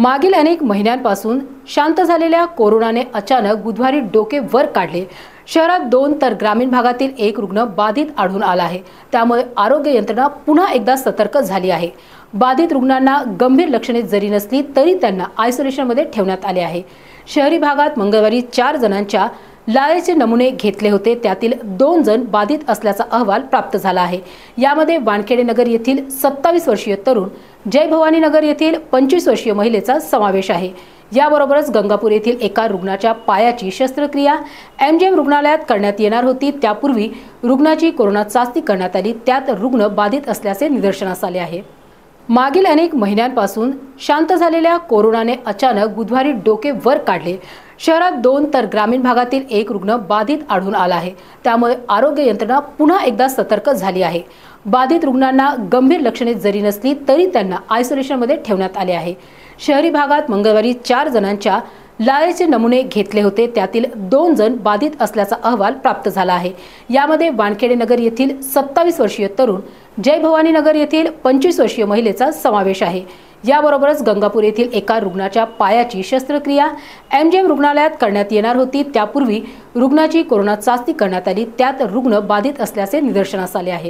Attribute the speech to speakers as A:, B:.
A: मागील अनेक महिन्यांपासून शांत झालेल्या कोरोनाने अचानक बुधवारी डोके वर काढले. शहरात दोन तर ग्रामीण भागातील एक रुग्ण बाधित आढळून आला आहे. त्यामुळे आरोग्य यंत्रणा पुन्हा एकदा सतर्क झाली आहे. बाधित रुग्णांना गंभीर लक्षणे जरी नसली तरी त्यांना आयसोलेशनमध्ये ठेवण्यात आले आहे. शहरी भागात मंगळवारी चार जणांच्या लाळेचे नमुने घेतले होते. त्यातील दोन जण बाधित असल्याचा अहवाल प्राप्त झाला आहे. यामध्ये वानखेडे नगर येथील सत्तावीस वर्षीय तरुण जय भवानीनगर येथील पंचवीस वर्षीय महिलेचा समावेश आहे. याबरोबरच गंगापूर येथील एका रुग्णाच्या पायाची शस्त्रक्रिया एमजीएम रुग्णालयात करण्यात येणार होती. त्यापूर्वी रुग्णाची कोरोना चाचणी करण्यात आली. त्यात रुग्ण बाधित असल्याचे निदर्शनास आले आहे. मागील अनेक महिन्यांपासून शांत झालेल्या कोरोनाने अचानक बुधवारी डोके वर काढले. शहरात दोन तर ग्रामीण भागातील एक रुग्ण बाधित आढळून आला आहे. त्यामुळे आरोग्य यंत्रणा पुन्हा एकदा सतर्क झाली आहे. बाधित रुग्णांना गंभीर लक्षणे जरी नसली तरी त्यांना आयसोलेशनमध्ये ठेवण्यात आले आहे. शहरी भागात मंगळवारी चार जणांच्या लाळेचे नमुने घेतले होते. त्यातील दोन जण बाधित असल्याचा अहवाल प्राप्त झाला आहे. यामध्ये वानखेडे नगर येथील सत्तावीस वर्षीय तरुण जय भवानी नगर येथील पंचवीस वर्षीय महिलेचा समावेश आहे. याबरोबरच गंगापूर येथील एका रुग्णाच्या पायाची शस्त्रक्रिया एमजीएम रुग्णालयात करण्यात येणार होती. त्यापूर्वी रुग्णाची कोरोना चाचणी करण्यात आली. त्यात रुग्ण बाधित असल्याचे निदर्शनास आले आहे.